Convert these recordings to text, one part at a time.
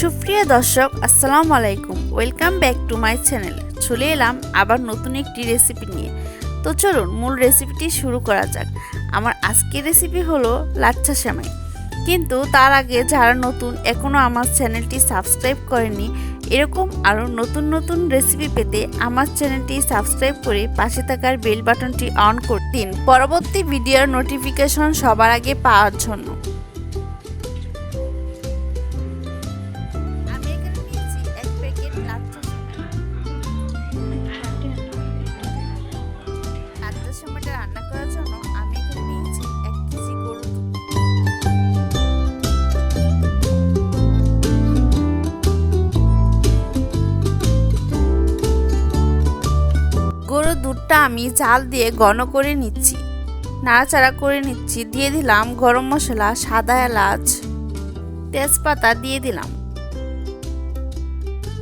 সুপ্রিয় দর্শক, আসসালামু আলাইকুম। Welcome back to my channel চলে এলাম আবার নতুন একটি রেসিপি নিয়ে। তো চলুন, মূল রেসিপিটি শুরু করা যাক। আমার আজকের রেসিপি হলো লাচ্ছা সেমাই। কিন্তু তার আগে যারা নতুন এখনও আমার চ্যানেলটি সাবস্ক্রাইব করেনি এরকম আরও নতুন নতুন রেসিপি পেতে আমার চ্যানেলটি সাবস্ক্রাইব করে পাশে থাকার বেল বাটনটি অন করে দিন। পরবর্তী ভিডিওর নোটিফিকেশন সবার আগে পাওয়ার জন্য। দুধটা আমি জাল দিয়ে ঘন করে নিচ্ছি। নাড়াচাড়া করে নিচ্ছি। দিয়ে দিলাম গরম মশলা, সাদা এলাচ, তেজপাতা দিয়ে দিলাম।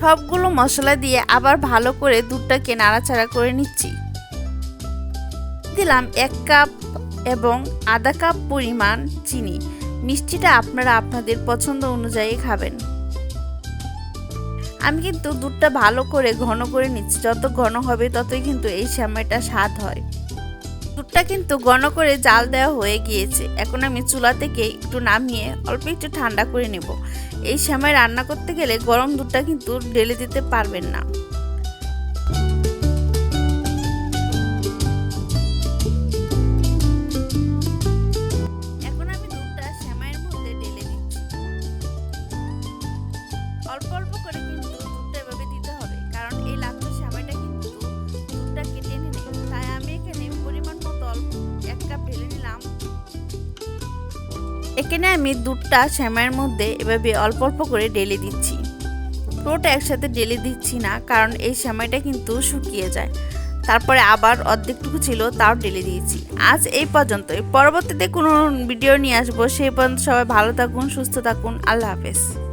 সবগুলো মশলা দিয়ে আবার ভালো করে দুধটাকে নাড়াচাড়া করে নিচ্ছি। দিলাম এক কাপ এবং আধা কাপ পরিমাণ চিনি। মিষ্টিটা আপনারা আপনাদের পছন্দ অনুযায়ী খাবেন। আমি কিন্তু দুধটা ভালো করে ঘন করে নিচ্ছি। যত ঘন হবে ততই কিন্তু এই সেমাইটা স্বাদ হয়। দুধটা কিন্তু ঘন করে জাল দেওয়া হয়ে গিয়েছে। এখন আমি চুলা থেকে একটু নামিয়ে অল্প একটু ঠান্ডা করে নেব। এই সেমাই রান্না করতে গেলে গরম দুধটা কিন্তু ঢেলে দিতে পারবেন না। অল্প অল্প করে এখানে আমি দুধটা সেমাইয়ের মধ্যে এভাবে অল্প অল্প করে ডেলে দিচ্ছি। পুরোটা একসাথে ডেলে দিচ্ছি না, কারণ এই সেমাইটা কিন্তু শুকিয়ে যায়। তারপরে আবার অর্ধেকটুকু ছিল, তাও ডেলে দিয়েছি। আজ এই পর্যন্তই। পরবর্তীতে কোনো ভিডিও নিয়ে আসব, সেই পর্যন্ত সবাই ভালো থাকুন, সুস্থ থাকুন। আল্লাহ হাফেজ।